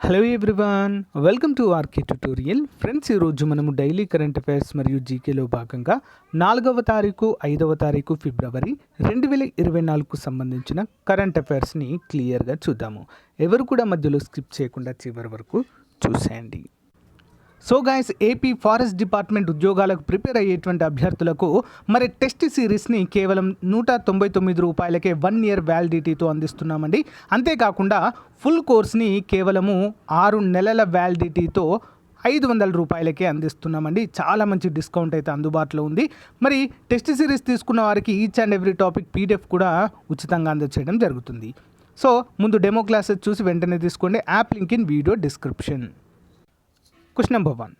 Hello everyone welcome to RK tutorial friends ఈరోజు మనము daily current affairs మరియు జీకేలో భాగంగా నాలుగవ తారీఖు ఐదవ తారీఖు ఫిబ్రవరి రెండు వేల ఇరవై నాలుగుకు సంబంధించిన కరెంట్ అఫైర్స్ని క్లియర్గా చూద్దాము. ఎవరు కూడా మధ్యలో స్కిప్ చేయకుండా చివరి వరకు చూసేయండి. So guys AP forest department ఉద్యోగాలకు ప్రిపేర్ అయ్యేటువంటి అభ్యర్థులకు మరి టెస్ట్ సిరీస్ని కేవలం నూట తొంభై తొమ్మిది రూపాయలకే వన్ ఇయర్ వ్యాలిడిటీతో అందిస్తున్నామండి. అంతేకాకుండా ఫుల్ కోర్స్ని కేవలము ఆరు నెలల వ్యాలిడిటీతో ఐదు వందల రూపాయలకే అందిస్తున్నామండి. చాలా మంచి డిస్కౌంట్ అయితే అందుబాటులో ఉంది. మరి టెస్ట్ సిరీస్ తీసుకున్న వారికి each and every topic PDF కూడా ఉచితంగా అందచేయడం జరుగుతుంది. సో ముందు డెమో క్లాసెస్ చూసి వెంటనే తీసుకోండి. App link in video description question number one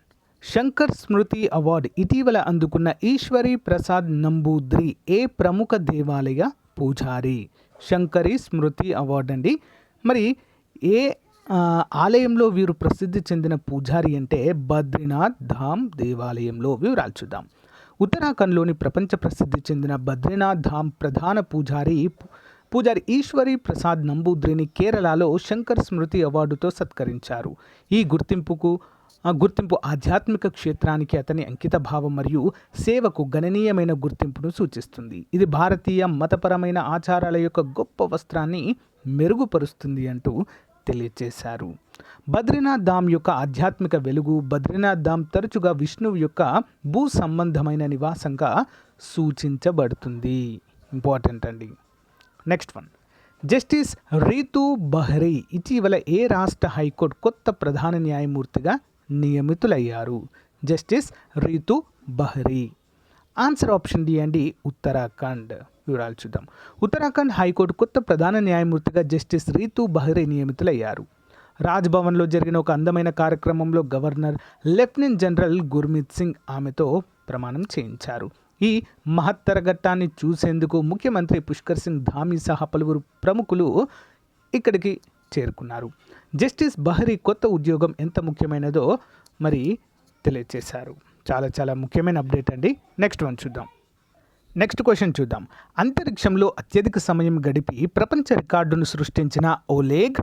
Shankar Smriti award ఇటీవల అందుకున్న ఈశ్వరి ప్రసాద్ నంబూద్రి ఏ ప్రముఖ దేవాలయ పూజారి? శంకరి స్మృతి అవార్డు అండి. మరి ఏ ఆలయంలో వీరు ప్రసిద్ధి చెందిన పూజారి అంటే బద్రీనాథ్ ధామ్ దేవాలయంలో వివరాలు చూద్దాం. ఉత్తరాఖండ్లోని ప్రపంచ ప్రసిద్ధి చెందిన బద్రీనాథ్ ధామ్ ప్రధాన పూజారి పూజారి ఈశ్వరి ప్రసాద్ నంబూద్రిని కేరళలో శంకర్ స్మృతి అవార్డుతో సత్కరించారు. ఈ గుర్తింపుకు ఆ గుర్తింపు ఆధ్యాత్మిక క్షేత్రానికి అతని అంకిత భావం మరియు సేవకు గణనీయమైన గుర్తింపును సూచిస్తుంది. ఇది భారతీయ మతపరమైన ఆచారాల యొక్క గొప్ప వస్త్రాన్ని మెరుగుపరుస్తుంది అంటూ తెలియజేశారు బద్రీనాథ్ ధామ్ యొక్క ఆధ్యాత్మిక వెలుగు బద్రీనాథ్ ధామ్ తరచుగా విష్ణువు యొక్క భూ సంబంధమైన నివాసంగా సూచించబడుతుంది. ఇంపార్టెంట్ అండి. Next one. Justice Ritu Bahri ఇటీవల ఏ రాష్ట్ర హైకోర్టు కొత్త ప్రధాన న్యాయమూర్తిగా నియమితులయ్యారు. Justice Ritu Bahri. Answer option D అండి ఉత్తరాఖండ్. వివరాలు చూద్దాం. ఉత్తరాఖండ్ హైకోర్టు కొత్త ప్రధాన న్యాయమూర్తిగా జస్టిస్ రీతు బహ్రీ నియమితులయ్యారు. రాజ్భవన్లో జరిగిన ఒక అందమైన కార్యక్రమంలో governor lieutenant general Gurmeet Singh ఆమెతో ప్రమాణం చేయించారు. ఈ మహత్తర ఘట్టాన్ని చూసేందుకు ముఖ్యమంత్రి పుష్కర్ సింగ్ ధామీ సహా పలువురు ప్రముఖులు ఇక్కడికి చేరుకున్నారు. జస్టిస్ బహ్రీ కొత్త ఉద్యోగం ఎంత ముఖ్యమైనదో మరి తెలియజేశారు చాలా చాలా ముఖ్యమైన అప్డేట్ అండి. నెక్స్ట్ వన్ చూద్దాం. నెక్స్ట్ క్వశ్చన్ చూద్దాం. అంతరిక్షంలో అత్యధిక సమయం గడిపి ప్రపంచ రికార్డును సృష్టించిన ఓలేగ్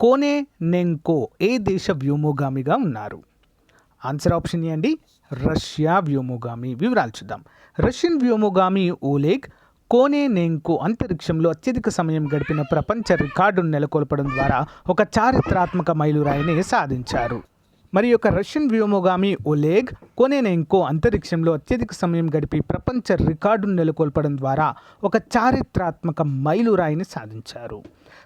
కోనే నెంకో ఏ దేశ వ్యోమోగామిగా ఉన్నారు? ఆన్సర్ ఆప్షన్ ఏ అండి. రష్యా వ్యోమోగామి. వివరాలు చూద్దాం. రష్యన్ వ్యోమోగామి ఓలేగ్ కోనేనేంకు అంతరిక్షంలో అత్యధిక సమయం గడిపిన ప్రపంచ రికార్డును నెలకొల్పడం ద్వారా ఒక చారిత్రాత్మక మైలురాయిని సాధించారు. మరి యొక్క రష్యన్ వ్యోమగామి ఒలేగ్ కొనేనెంకో అంతరిక్షంలో అత్యధిక సమయం గడిపి ప్రపంచ రికార్డును నెలకొల్పడం ద్వారా ఒక చారిత్రాత్మక మైలురాయిని సాధించారు.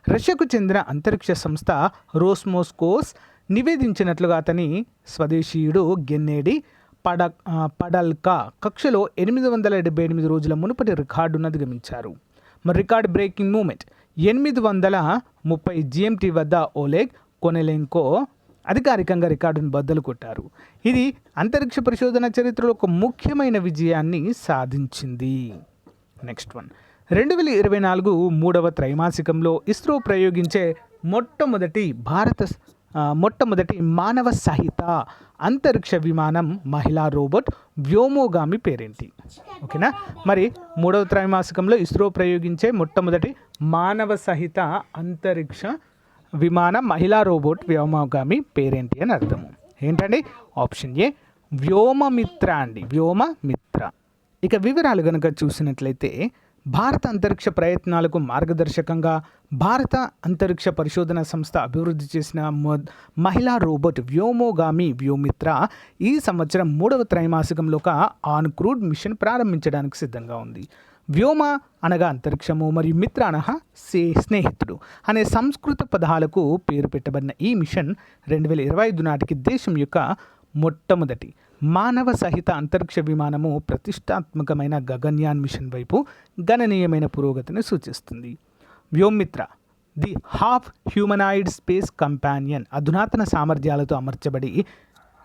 రష్యాకు చెందిన అంతరిక్ష సంస్థ రోస్మోస్కోస్ నివేదించినట్లుగా అతని స్వదేశీయుడు గెన్నేడి పడ పడల్కా కక్షలో ఎనిమిది వందల డెబ్బై ఎనిమిది రోజుల మునుపటి రికార్డును అధిగమించారు. మరి రికార్డ్ బ్రేకింగ్ మూమెంట్. ఎనిమిది వందల ముప్పై జిఎంటీ వద్ద ఓలెగ్ కొనెలెంకో అధికారికంగా రికార్డును బద్దలు కొట్టారు. ఇది అంతరిక్ష పరిశోధన చరిత్రలో ఒక ముఖ్యమైన విజయాన్ని సాధించింది. Next one. రెండు వేల ఇరవై నాలుగు మూడవ త్రైమాసికంలో ఇస్రో ప్రయోగించే మొట్టమొదటి భారత మొట్టమొదటి మానవ సహిత అంతరిక్ష విమానం మహిళా రోబోట్ వ్యోమోగామి పేరేంటి? ఓకేనా? మరి మూడవ త్రైమాసికంలో ఇస్రో ప్రయోగించే మొట్టమొదటి మానవ సహిత అంతరిక్ష విమానం మహిళా రోబోట్ వ్యోమోగామి పేరేంటి అని అర్థము. ఏంటండి? ఆప్షన్ ఏ వ్యోమమిత్ర అండి. వ్యోమమిత్ర. ఇక వివరాలు కనుక చూసినట్లయితే భారత అంతరిక్ష ప్రయత్నాలకు మార్గదర్శకంగా భారత అంతరిక్ష పరిశోధన సంస్థ అభివృద్ధి చేసిన మహిళా రోబోట్ వ్యోమోగామి వ్యోమిత్ర ఈ సంవత్సరం మూడవ త్రైమాసికంలో ఒక ఆన్ క్రూడ్ మిషన్ ప్రారంభించడానికి సిద్ధంగా ఉంది. వ్యోమ అనగా అంతరిక్షము మరియు మిత్ర అనగా సే స్నేహితుడు అనే సంస్కృత పదాలకు పేరు పెట్టబడిన ఈ మిషన్ రెండు వేల ఇరవై ఐదు నాటికి దేశం యొక్క మొట్టమొదటి మానవ సహిత అంతరిక్ష విమానము ప్రతిష్టాత్మకమైన గగన్యాన్ మిషన్ వైపు గణనీయమైన పురోగతిని సూచిస్తుంది. Vyommitra the half humanoid space companion అధునాతన సామర్థ్యాలతో అమర్చబడి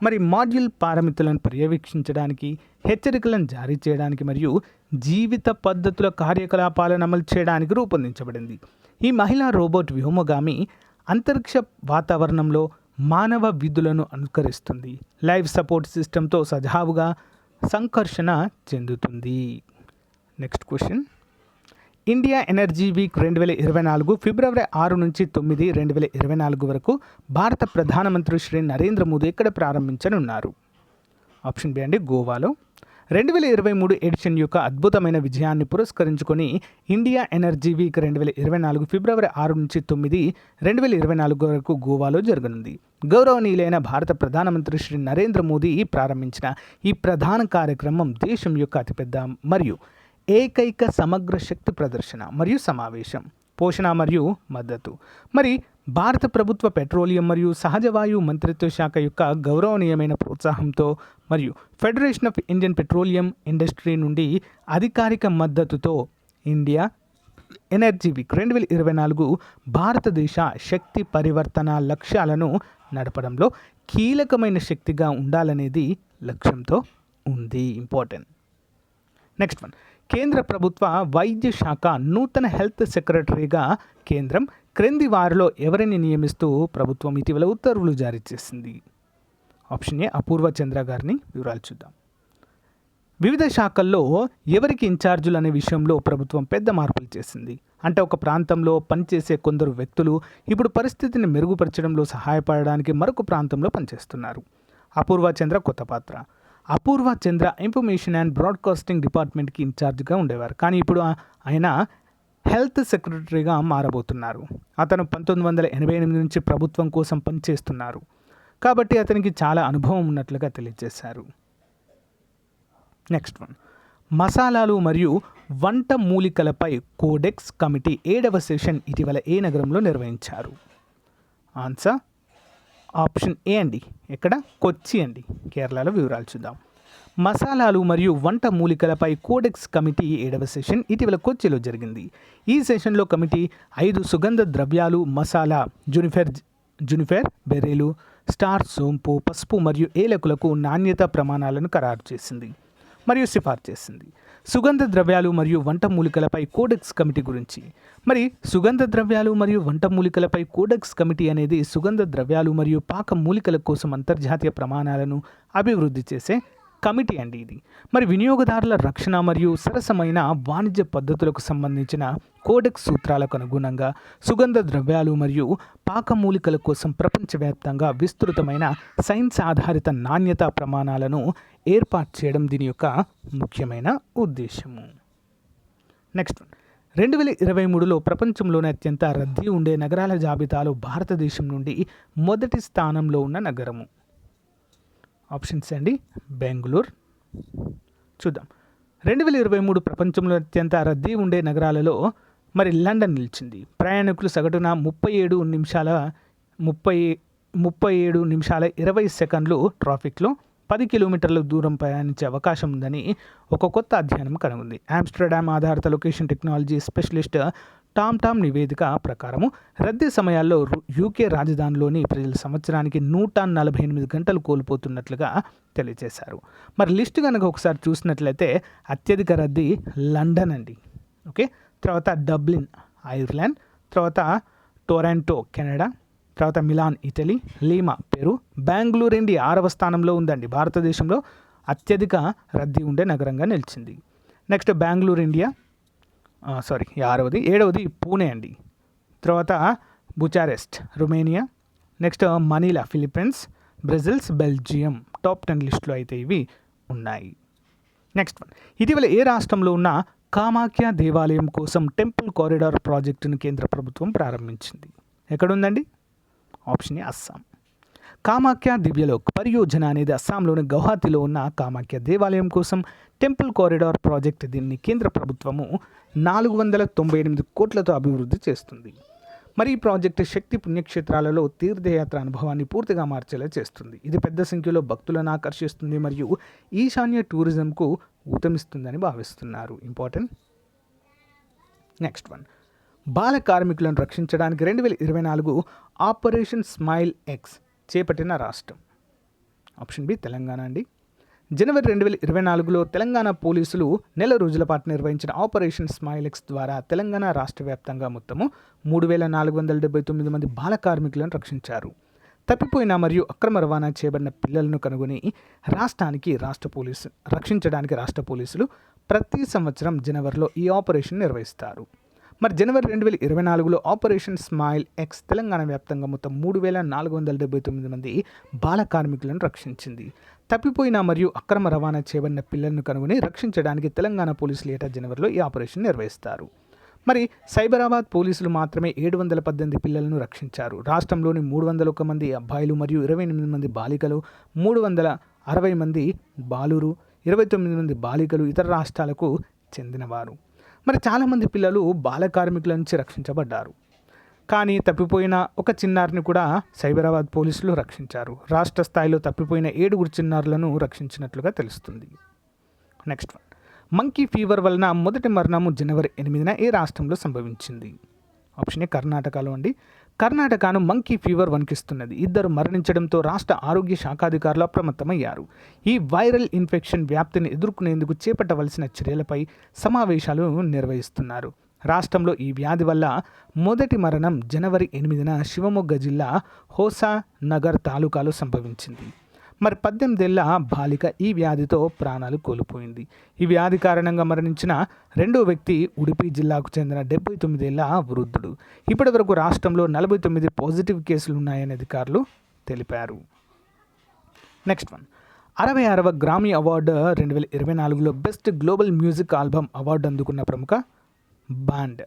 మరి మాడ్యూల్ పారామితులను పర్యవేక్షించడానికి హెచ్చరికలను జారీ చేయడానికి మరియు జీవిత పద్ధతుల కార్యకలాపాలను అమలు చేయడానికి రూపొందించబడింది. ఈ మహిళా రోబోట్ వ్యోమగామి అంతరిక్ష వాతావరణంలో మానవ విధులను అనుకరిస్తుంది. లైఫ్ సపోర్ట్ సిస్టంతో సజావుగా సంకర్షణ చెందుతుంది. Next question. India energy week రెండు వేల ఇరవై నాలుగు ఫిబ్రవరి ఆరు నుంచి తొమ్మిది రెండు వేల ఇరవై నాలుగు వరకు భారత ప్రధానమంత్రి శ్రీ నరేంద్ర మోదీ ఇక్కడ ప్రారంభించనున్నారు? ఆప్షన్ బి అండి గోవాలో. రెండు వేల ఇరవై మూడు ఎడిషన్ యొక్క అద్భుతమైన విజయాన్ని పురస్కరించుకొని ఇండియా ఎనర్జీ వీక్ రెండు వేల ఇరవై నాలుగు ఫిబ్రవరి ఆరు నుంచి తొమ్మిది రెండు వేల ఇరవై నాలుగు వరకు గోవాలో జరగనుంది. గౌరవనీయులైన భారత ప్రధానమంత్రి శ్రీ నరేంద్ర మోదీ ప్రారంభించిన ఈ ప్రధాన కార్యక్రమం దేశం యొక్క అతిపెద్ద మరియు ఏకైక సమగ్ర శక్తి ప్రదర్శన మరియు సమావేశం. పోషణ మరియు మద్దతు. మరి భారత ప్రభుత్వ పెట్రోలియం మరియు సహజ వాయు మంత్రిత్వ శాఖ యొక్క గౌరవనీయమైన ప్రోత్సాహంతో మరియు federation of Indian petroleum industry నుండి అధికారిక మద్దతుతో ఇండియా ఎనర్జీ వీక్ రెండు వేల ఇరవై నాలుగు భారతదేశ శక్తి పరివర్తన లక్ష్యాలను నడపడంలో కీలకమైన శక్తిగా ఉండాలనేది లక్ష్యంతో ఉంది. ఇంపార్టెంట్. Next one. కేంద్ర ప్రభుత్వ వైద్య శాఖ నూతన హెల్త్ సెక్రటరీగా కేంద్రం క్రింది వారిలో ఎవరిని నియమిస్తూ ప్రభుత్వం ఇటీవల ఉత్తర్వులు జారీ చేసింది. ఆప్షన్ ఏ అపూర్వ చంద్ర గారిని వివరాలు చూద్దాం. వివిధ శాఖల్లో ఎవరికి ఇన్ఛార్జులు అనే విషయంలో ప్రభుత్వం పెద్ద మార్పులు చేసింది. అంటే ఒక ప్రాంతంలో పనిచేసే కొందరు వ్యక్తులు ఇప్పుడు పరిస్థితిని మెరుగుపరచడంలో సహాయపడడానికి మరొక ప్రాంతంలో పనిచేస్తున్నారు. అపూర్వ చంద్ర కొత్త పాత్ర. Apurva Chandra information and broadcasting డిపార్ట్మెంట్కి ఇన్ఛార్జ్గా ఉండేవారు. కానీ ఇప్పుడు ఆయన హెల్త్ సెక్రటరీగా మారబోతున్నారు. అతను పంతొమ్మిది వందల ఎనభై ఎనిమిది నుంచి ప్రభుత్వం కోసం పనిచేస్తున్నారు. కాబట్టి అతనికి చాలా అనుభవం ఉన్నట్లుగా తెలియజేశారు. Next one. మసాలాలు మరియు వంట మూలికలపై కోడెక్స్ కమిటీ ఏడవ సెషన్ ఇటీవల ఏ నగరంలో నిర్వహించారు? ఆన్సర్ ఆప్షన్ ఏ అండి? ఎక్కడ? కొచ్చి అండి. కేరళలో వివరాలు చూద్దాం. మసాలాలు మరియు వంట మూలికలపై కోడెక్స్ కమిటీ ఏడవ సెషన్ ఇటీవల కొచ్చిలో జరిగింది. ఈ సెషన్లో కమిటీ ఐదు సుగంధ ద్రవ్యాలు మసాలా జునిఫెర్ జునిఫెర్ బెర్రీలు స్టార్ సోంపు పసుపు మరియు ఏలకులకు నాణ్యత ప్రమాణాలను ఖరారు చేసింది. మరియు సిఫార్సు చేసింది. సుగంధ ద్రవ్యాలు మరియు వంట మూలికలపై కోడెక్స్ కమిటీ గురించి. మరి సుగంధ ద్రవ్యాలు మరియు వంట మూలికలపై కోడెక్స్ కమిటీ అనేది సుగంధ ద్రవ్యాలు మరియు పాక మూలికల కోసం అంతర్జాతీయ ప్రమాణాలను అభివృద్ధి చేసే కమిటీ అండి ఇది. మరి వినియోగదారుల రక్షణ మరియు సరసమైన వాణిజ్య పద్ధతులకు సంబంధించిన కోడెక్స్ సూత్రాలకు అనుగుణంగా సుగంధ ద్రవ్యాలు మరియు పాకమూలికల కోసం ప్రపంచవ్యాప్తంగా విస్తృతమైన సైన్స్ ఆధారిత నాణ్యత ప్రమాణాలను ఏర్పాటు చేయడం దీని యొక్క ముఖ్యమైన ఉద్దేశము. నెక్స్ట్ రెండు వేల ఇరవై మూడులో ప్రపంచంలోనే అత్యంత రద్దీ ఉండే నగరాల జాబితాలో భారతదేశం నుండి మొదటి స్థానంలో ఉన్న నగరము. ఆప్షన్స్ అండి. బెంగళూరు. చూద్దాం. రెండు వేల ఇరవై మూడు ప్రపంచంలో అత్యంత రద్దీ ఉండే నగరాలలో మరి లండన్ నిలిచింది. ప్రయాణికులు సగటున ముప్పై ఏడు నిమిషాల ముప్పై ముప్పై ఏడు నిమిషాల ఇరవై సెకండ్లు ట్రాఫిక్లో పది కిలోమీటర్ల దూరం ప్రయాణించే అవకాశం ఉందని ఒక కొత్త అధ్యయనం కనుగొంది. ఆమ్స్టర్డామ్ ఆధారిత location technology specialist TomTom నివేదిక ప్రకారము రద్దీ సమయాల్లో యూకే రాజధానిలోని ప్రజలు సంవత్సరానికి నూట నలభై ఎనిమిది గంటలు కోల్పోతున్నట్లుగా తెలియజేశారు. మరి లిస్ట్ కనుక ఒకసారి చూసినట్లయితే అత్యధిక రద్దీ లండన్ అండి. ఓకే? తర్వాత డబ్లిన్ ఐర్లాండ్ తర్వాత టొరాంటో కెనడా తర్వాత Milan Italy Lima Peru Bengaluru India ఆరవ స్థానంలో ఉందండి. భారతదేశంలో అత్యధిక రద్దీ ఉండే నగరంగా నిలిచింది. నెక్స్ట్ బెంగళూరు ఇండియా సారీ ఆరవది. ఏడవది పూణే అండి. తర్వాత Bucharest Romania. Next Manila Philippines Brussels Belgium. Top ten లిస్టులో అయితే ఇవి ఉన్నాయి. నెక్స్ట్ వన్ ఇటీవల ఏ రాష్ట్రంలో ఉన్న కామాఖ్య దేవాలయం కోసం టెంపుల్ కారిడార్ ప్రాజెక్టును కేంద్ర ప్రభుత్వం ప్రారంభించింది? ఎక్కడుందండి? Option A Assam. Kamakhya Divyalok పరియోజన అనేది అస్సాంలోని గౌహాతిలో ఉన్న కామాఖ్య దేవాలయం కోసం టెంపుల్ కారిడార్ ప్రాజెక్ట్ దీన్ని కేంద్ర ప్రభుత్వము నాలుగు వందల తొంభై ఎనిమిది కోట్లతో అభివృద్ధి చేస్తుంది. మరి ఈ ప్రాజెక్టు శక్తి పుణ్యక్షేత్రాలలో తీర్థయాత్ర అనుభవాన్ని పూర్తిగా మార్చేలా చేస్తుంది. ఇది పెద్ద సంఖ్యలో భక్తులను ఆకర్షిస్తుంది మరియు ఈశాన్య టూరిజంకు ఊతమిస్తుందని భావిస్తున్నారు. ఇంపార్టెంట్. Next one. బాల కార్మికులను రక్షించడానికి రెండు వేల ఇరవై నాలుగు ఆపరేషన్ స్మైల్ ఎక్స్ చేపట్టిన రాష్ట్రం. ఆప్షన్ బి తెలంగాణ అండి. జనవరి రెండు వేల ఇరవై నాలుగులో తెలంగాణ పోలీసులు నెల రోజుల పాటు నిర్వహించిన ఆపరేషన్ స్మైలెక్స్ ద్వారా తెలంగాణ రాష్ట్ర వ్యాప్తంగా మొత్తము మూడు వేల నాలుగు వందల డెబ్బై తొమ్మిది మంది బాల కార్మికులను రక్షించారు. తప్పిపోయిన మరియు అక్రమ రవాణా చేయబడిన పిల్లలను కనుగొని రాష్ట్రానికి రాష్ట్ర పోలీసు రక్షించడానికి రాష్ట్ర పోలీసులు ప్రతి సంవత్సరం జనవరిలో ఈ ఆపరేషన్ నిర్వహిస్తారు. మరి జనవరి రెండు వేల ఇరవై నాలుగులో ఆపరేషన్ స్మైల్ ఎక్స్ తెలంగాణ వ్యాప్తంగా మొత్తం మూడు వేల నాలుగు వందల డెబ్బై తొమ్మిది మంది బాల కార్మికులను రక్షించింది. తప్పిపోయిన మరియు అక్రమ రవాణా చేయబడిన పిల్లలను కనుగొని రక్షించడానికి తెలంగాణ పోలీసులు ఏటా జనవరిలో ఈ ఆపరేషన్ నిర్వహిస్తారు. మరి సైబరాబాద్ పోలీసులు మాత్రమే ఏడు వందల పద్దెనిమిది పిల్లలను రక్షించారు. రాష్ట్రంలోని మూడు వందల ఒక మంది అబ్బాయిలు మరియు ఇరవై ఎనిమిది మంది బాలికలు మూడు వందల అరవై మంది బాలురు ఇరవై తొమ్మిది మంది బాలికలు ఇతర రాష్ట్రాలకు చెందినవారు. మరి చాలామంది పిల్లలు బాల కార్మికుల నుంచి రక్షించబడ్డారు. కానీ తప్పిపోయిన ఒక చిన్నారిని కూడా సైబరాబాద్ పోలీసులు రక్షించారు. రాష్ట్ర స్థాయిలో తప్పిపోయిన ఏడుగురు చిన్నారులను రక్షించినట్లుగా తెలుస్తుంది. Next one. మంకీ ఫీవర్ వలన మొదటి మరణము జనవరి ఎనిమిదిన ఏ రాష్ట్రంలో సంభవించింది. ఆప్షన్ ఏ కర్ణాటకలో అండి. కర్ణాటకను మంకీ ఫీవర్ వణికిస్తున్నది. ఇద్దరు మరణించడంతో రాష్ట్ర ఆరోగ్య శాఖాధికారులు అప్రమత్తమయ్యారు. ఈ వైరల్ ఇన్ఫెక్షన్ వ్యాప్తిని ఎదుర్కొనేందుకు చేపట్టవలసిన చర్యలపై సమావేశాలు నిర్వహిస్తున్నారు. రాష్ట్రంలో ఈ వ్యాధి వల్ల మొదటి మరణం జనవరి ఎనిమిదిన శివమొగ్గ జిల్లా హోసా నగర్ తాలూకాలో సంభవించింది. మరి పద్దెనిమిదేళ్ళ బాలిక ఈ వ్యాధితో ప్రాణాలు కోల్పోయింది. ఈ వ్యాధి కారణంగా మరణించిన రెండో వ్యక్తి ఉడిపి జిల్లాకు చెందిన డెబ్బై తొమ్మిదేళ్ళ వృద్ధుడు. ఇప్పటి వరకు రాష్ట్రంలో నలభై తొమ్మిది పాజిటివ్ కేసులు ఉన్నాయని అధికారులు తెలిపారు. Next one. అరవై ఆరవ గ్రామీ అవార్డు రెండు వేల ఇరవై నాలుగులో best global music album award అందుకున్న ప్రముఖ బాండ్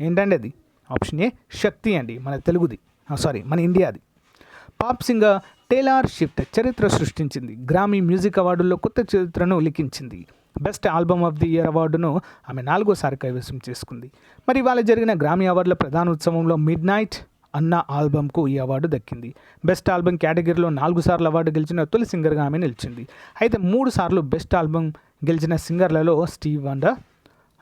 ఏంటండి అది? ఆప్షన్ ఏ శక్తి అండి. మన తెలుగుది. సారీ మన ఇండియాది. పాప్ సింగర్ టేలార్ షిఫ్ట్ చరిత్ర సృష్టించింది. గ్రామీ మ్యూజిక్ అవార్డుల్లో కొత్త చరిత్రను లిఖించింది best album of the year అవార్డును ఆమె నాలుగోసారి కైవసం చేసుకుంది. మరి ఇవాళ జరిగిన గ్రామీ అవార్డుల ప్రధాన ఉత్సవంలో మిడ్ నైట్ అన్న ఆల్బమ్కు ఈ అవార్డు దక్కింది. బెస్ట్ ఆల్బమ్ కేటగిరీలో నాలుగు సార్లు అవార్డు గెలిచిన తొలి సింగర్గా ఆమె నిలిచింది. అయితే మూడు సార్లు బెస్ట్ ఆల్బమ్ గెలిచిన సింగర్లలో Steve Wonder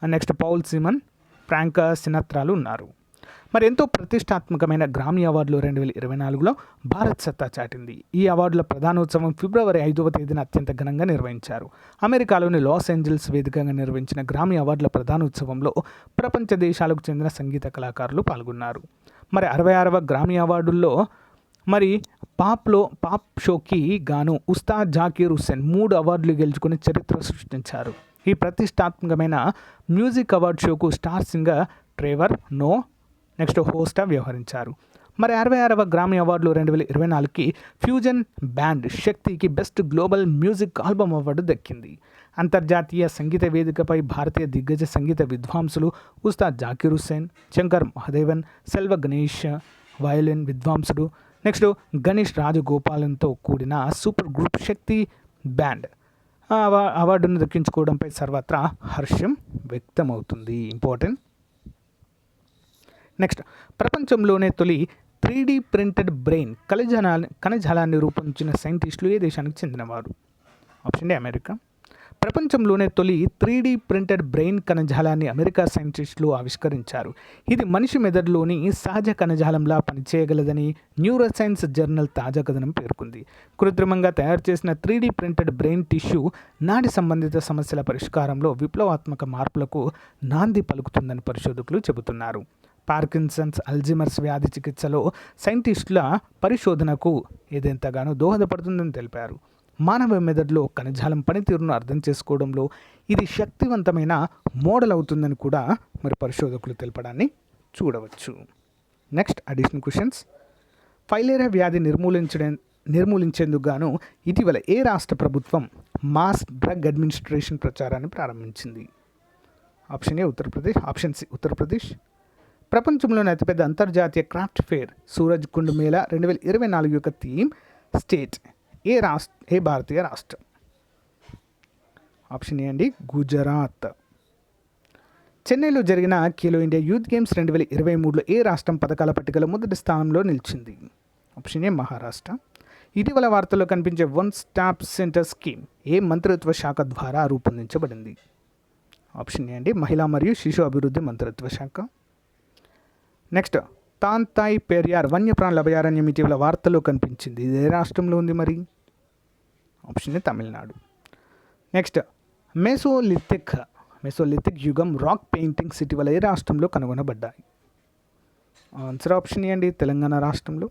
next Paul Simon Frank సినత్రాలు ఉన్నారు. మరి ఎంతో ప్రతిష్టాత్మకమైన గ్రామీ అవార్డులు రెండు వేల ఇరవై నాలుగులో భారత్ సత్తా చాటింది. ఈ అవార్డుల ప్రధానోత్సవం ఫిబ్రవరి ఐదవ తేదీన అత్యంత ఘనంగా నిర్వహించారు. అమెరికాలోని లాస్ ఏంజల్స్ వేదికగా నిర్వహించిన గ్రామీ అవార్డుల ప్రధానోత్సవంలో ప్రపంచ దేశాలకు చెందిన సంగీత కళాకారులు పాల్గొన్నారు. మరి అరవై ఆరవ గ్రామీ అవార్డుల్లో మరి పాప్లో పాప్ షోకి గాను ఉస్తాద్ జాకీర్ హుస్సేన్ మూడు అవార్డులు గెలుచుకుని చరిత్ర సృష్టించారు. ఈ ప్రతిష్టాత్మకమైన music award షోకు star singer Trevor Noah next హోస్ట్గా వ్యవహరించారు. మరి అరవై ఆరవ గ్రామీ అవార్డులు రెండు వేల ఇరవై నాలుగుకి ఫ్యూజన్ బ్యాండ్ శక్తికి best global music album award దక్కింది. అంతర్జాతీయ సంగీత వేదికపై భారతీయ దిగ్గజ సంగీత విద్వాంసులు ఉస్తాద్ జాకీర్ హుస్సేన్ శంకర్ మహదేవన్ సెల్వ గణేష్ వయోలిన్ విద్వాంసుడు నెక్స్ట్ గణేష్ రాజగోపాలన్తో కూడిన సూపర్ గ్రూప్ శక్తి బ్యాండ్. అవార్డును దక్కించుకోవడంపై సర్వత్రా హర్షం వ్యక్తమవుతుంది. ఇంపార్టెంట్ నెక్స్ట్ ప్రపంచంలోనే తొలి త్రీడీ ప్రింటెడ్ బ్రెయిన్ కణజాలాన్ని కణజాలాన్ని రూపొందించిన సైంటిస్టులు ఏ దేశానికి చెందినవారు? Option D America. ప్రపంచంలోనే తొలి త్రీడీ ప్రింటెడ్ బ్రెయిన్ కణజాలాన్ని అమెరికా సైంటిస్టులు ఆవిష్కరించారు. ఇది మనిషి మెదడులోని సహజ కణజాలంలా పనిచేయగలదని న్యూరోసైన్స్ జర్నల్ తాజా కథనం పేర్కొంది. కృత్రిమంగా తయారు చేసిన త్రీడీ ప్రింటెడ్ బ్రెయిన్ టిష్యూ నాడి సంబంధిత సమస్యల పరిష్కారంలో విప్లవాత్మక మార్పులకు నాంది పలుకుతుందని పరిశోధకులు చెబుతున్నారు. పార్కిన్సన్స్ అల్జిమర్స్ వ్యాధి చికిత్సలో సైంటిస్టుల పరిశోధనకు ఏదెంతగానో దోహదపడుతుందని తెలిపారు. మానవ మెదడులో కణజాలం పనితీరును అర్థం చేసుకోవడంలో ఇది శక్తివంతమైన మోడల్ అవుతుందని కూడా మరి పరిశోధకులు తెలపడాన్ని చూడవచ్చు. నెక్స్ట్ అడిషనల్ క్వశ్చన్స్ ఫైలేరియా వ్యాధి నిర్మూలించడం నిర్మూలించేందుకు గాను ఇటీవల ఏ రాష్ట్ర ప్రభుత్వం మాస్ డ్రగ్ అడ్మినిస్ట్రేషన్ ప్రచారాన్ని ప్రారంభించింది? Option A Uttar Pradesh option C Uttar Pradesh ప్రపంచంలోని అతిపెద్ద అంతర్జాతీయ క్రాఫ్ట్ ఫేర్ సూరజ్ కుండ్ మేళా రెండు వేల ఇరవై నాలుగు యొక్క థీమ్ స్టేట్. ఏ రాష్ట్ర ఏ భారతీయ రాష్ట్రం? ఆప్షన్ ఏ అండి గుజరాత్. చెన్నైలో జరిగిన ఖేలో ఇండియా యూత్ గేమ్స్ రెండు వేల ఇరవై మూడులో ఏ రాష్ట్రం పథకాల పట్టికలో మొదటి స్థానంలో నిలిచింది? Option A Maharashtra. ఇటీవల వార్తల్లో కనిపించే వన్ స్టాప్ సెంటర్ స్కీమ్ ఏ మంత్రిత్వ శాఖ ద్వారా రూపొందించబడింది? ఆప్షన్ ఏ అండి మహిళా మరియు శిశు అభివృద్ధి మంత్రిత్వ శాఖ. నెక్స్ట్ తాంతాయ్ పెరియార్ వన్యప్రాణుల అభయారణ్యం ఇటీవల వార్తల్లో కనిపించింది ఇది ఏ రాష్ట్రంలో ఉంది మరి option Tamil Nadu next mesolithic mesolithic యుగం రాక్ పెయింటింగ్స్ ఇటీవల ఏ రాష్ట్రంలో కనుగొనబడ్డాయి ఆన్సర్ ఆప్షన్ ఏ అండి తెలంగాణ రాష్ట్రంలో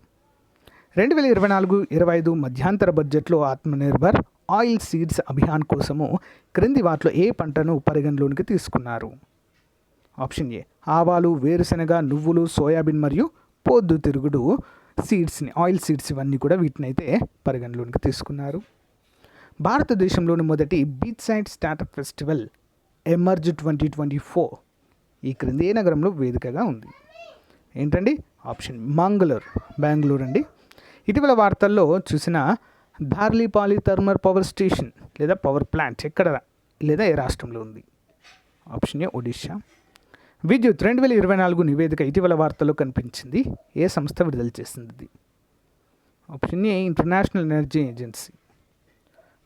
రెండు వేల ఇరవై నాలుగు ఇరవై ఐదు మధ్యాంతర బడ్జెట్లో ఆత్మనిర్భర్ ఆయిల్ సీడ్స్ అభియాన్ కోసము క్రింది వాటిలో ఏ పంటను పరిగణలోనికి తీసుకున్నారు ఆప్షన్ ఏ ఆవాలు వేరుశనగ నువ్వులు సోయాబీన్ మరియు పొద్దుతిరుగుడు సీడ్స్ని ఆయిల్ సీడ్స్ ఇవన్నీ కూడా వీటిని అయితే పరిగణలోనికి తీసుకున్నారు. భారతదేశంలోని మొదటి beach side startup festival emerge twenty twenty four ఈ క్రింది ఏ నగరంలో వేదికగా ఉంది. ఏంటండి? ఆప్షన్ మంగళూరు బెంగళూరు అండి. ఇటీవల వార్తల్లో చూసిన ధార్లీపాలి థర్మల్ పవర్ స్టేషన్ లేదా పవర్ ప్లాంట్ ఎక్కడ లేదా ఏ రాష్ట్రంలో ఉంది? ఆప్షన్ ఏ ఒడిషా విద్యుత్ రెండు వేల ఇరవై నాలుగు నివేదిక ఇటీవల వార్తల్లో కనిపించింది. ఏ సంస్థ విడుదల చేసింది? Option A international energy agency.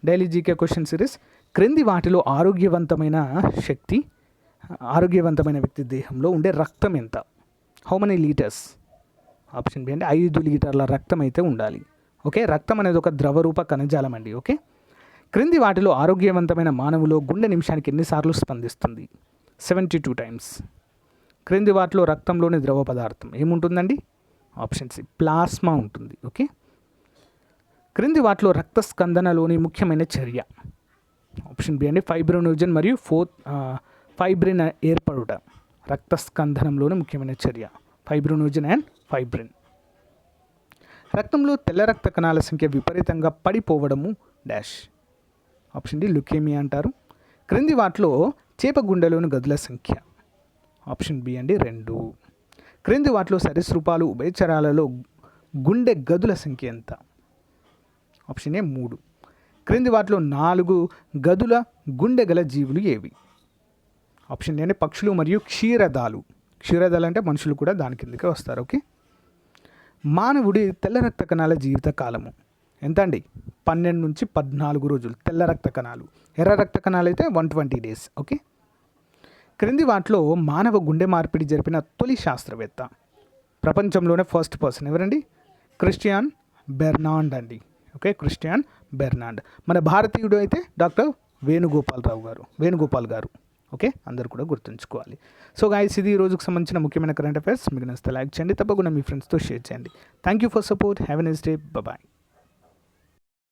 Daily GK question series. క్రింది వాటిలో ఆరోగ్యవంతమైన శక్తి ఆరోగ్యవంతమైన వ్యక్తి దేహంలో ఉండే రక్తం ఎంత? How many litres option B అంటే ఐదు లీటర్ల రక్తం అయితే ఉండాలి. ఓకే? రక్తం అనేది ఒక ద్రవరూప కణజాలం అండి. ఓకే? క్రింది వాటిలో ఆరోగ్యవంతమైన మానవులో గుండె నిమిషానికి ఎన్నిసార్లు స్పందిస్తుంది? సెవెంటీ టూ టైమ్స్ క్రింది వాటిలో రక్తంలోని ద్రవ పదార్థం ఏముంటుందండి? ఆప్షన్ సి ప్లాస్మా ఉంటుంది. ఓకే? క్రింది వాటిలో రక్త స్కందనలోని ముఖ్యమైన చర్య. ఆప్షన్ బి అండి ఫైబ్రోనోజన్ మరియు ఫోర్త్ ఫైబ్రిన్ ఏర్పడుట. రక్త స్కందనంలోని ముఖ్యమైన చర్య ఫైబ్రోనోజన్ అండ్ ఫైబ్రిన్. రక్తంలో తెల్ల రక్త కణాల సంఖ్య విపరీతంగా పడిపోవడము డాష్. ఆప్షన్ డి లుకేమియా అంటారు. క్రింది వాటిలో చేప గుండెలోని గదుల సంఖ్య. ఆప్షన్ బి అండి రెండు. క్రింది వాటిలో సరీసృపాలు ఉభయచరాలలో గుండె గదుల సంఖ్య ఎంత? ఆప్షన్ ఏ మూడు. క్రింది వాటిలో నాలుగు గదుల గుండె గల జీవులు ఏవి? ఆప్షన్ ఏ పక్షులు మరియు క్షీరదాలు. క్షీరదాలు అంటే మనుషులు కూడా దాని కిందకే వస్తారు ఓకే? మానవుడి తెల్ల రక్త కణాల జీవిత కాలము. ఎంత అండి? పన్నెండు నుంచి పద్నాలుగు రోజులు తెల్ల రక్త కణాలు. ఎర్ర రక్త కణాలు అయితే వన్ ట్వంటీ డేస్ ఓకే? క్రింది వాటిలో మానవ గుండె మార్పిడి జరిపిన తొలి శాస్త్రవేత్త. ప్రపంచంలోనే ఫస్ట్ పర్సన్ ఎవరండి? క్రిస్టియాన్ బెర్నాండ్ అండి. Okay Christiaan Barnard. మన భారతీయుడు అయితే డాక్టర్ వేణుగోపాలరావు గారు వేణుగోపాల్ గారు. ఓకే అందరు కూడా గుర్తుంచుకోవాలి. సో గాయస్ ఇది ఈ రోజుకు సంబంధించిన ముఖ్యమైన కరెంట్ అఫైర్స్ మీకు నచ్చితే లైక్ చేయండి తప్పకుండా మీ ఫ్రెండ్స్తో షేర్ చేయండి. Thank you for support have a nice day bye